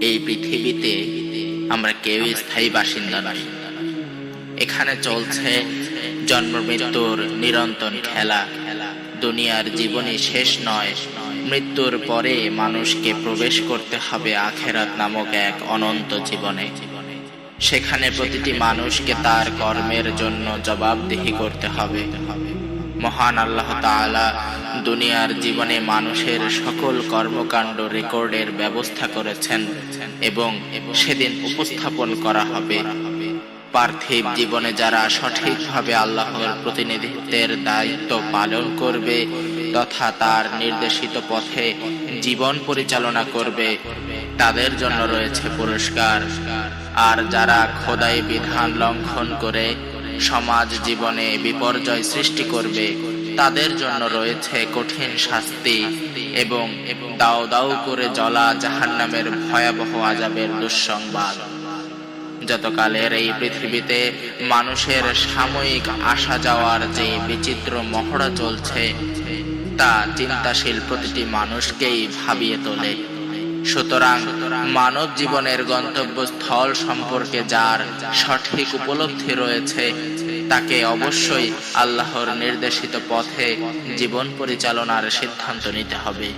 এই পৃথিবীতে আমরা কেউ স্থায়ী বাসিন্দা নই। এখানে চলছে জন্ম, মৃত্যুর নিরন্তর খেলা। দুনিয়ার জীবনই শেষ নয়। মৃত্যুর পরে মানুষকে প্রবেশ করতে হবে আখেরাত নামক এক অনন্ত জীবনে। সেখানে প্রতিটি মানুষকে তার কর্মের জন্য জবাবদিহি করতে হবে। মহান আল্লাহ তাআলা দুনিয়ার জীবনে মানুষের সকল কর্মকাণ্ড রেকর্ডের ব্যবস্থা করেছেন এবং সেদিন উপস্থাপন করা হবে। পার্থিব জীবনে যারা সঠিকভাবে আল্লাহর প্রতিনিধিত্বের দায়িত্ব পালন করবে তথা তার নির্দেশিত পথে জীবন পরিচালনা করবে, তাদের জন্য রয়েছে পুরস্কার। আর যারা খোদাই বিধান লঙ্ঘন করে সমাজ জীবনে বিপর্যয় সৃষ্টি করবে, তাদের জন্য রয়েছে কঠিন শাস্তি এবং দাও দাও করে জ্বলা জাহান্নামের ভয়াবহ আজাবের দুঃসংবাদ। যতকালের এই পৃথিবীতে মানুষের সাময়িক আসা যাওয়ার যে বিচিত্র মহড়া চলছে, তা চিন্তাশীল প্রতিটি মানুষকেই ভাবিয়ে তোলে। সুতরাং মানব জীবনের গন্তব্যস্থল সম্পর্কে যার সঠিক উপলব্ধি রয়েছে, তাকে অবশ্যই আল্লাহর নির্দেশিত পথে জীবন পরিচালনার সিদ্ধান্ত নিতে হবে।